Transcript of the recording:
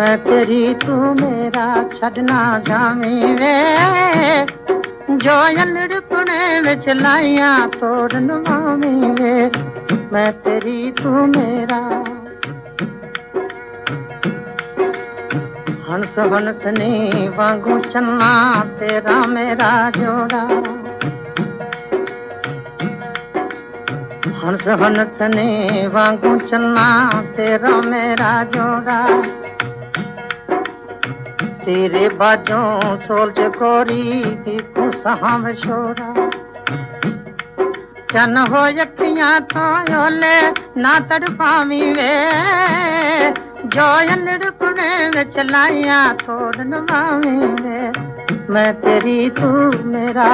मैं तेरी तू मेरा छड़ना जामी वे। जो लड़पने विच लाइया तोड़ मामी वे। मैं तेरी तू मेरा। हंस हंस ने वांगू चन्ना तेरा मेरा जोड़ा। हंस हंस ने वांगू चन्ना तेरा मेरा जोड़ा। तेरे बाजों सोल कोरी की कुसहाव छोड़ा चन हो अखियाँ तो योले ना तड़पावी वे। जो लड़पने में चलाइया तोड़न नवावी वे। मैं तेरी तू मेरा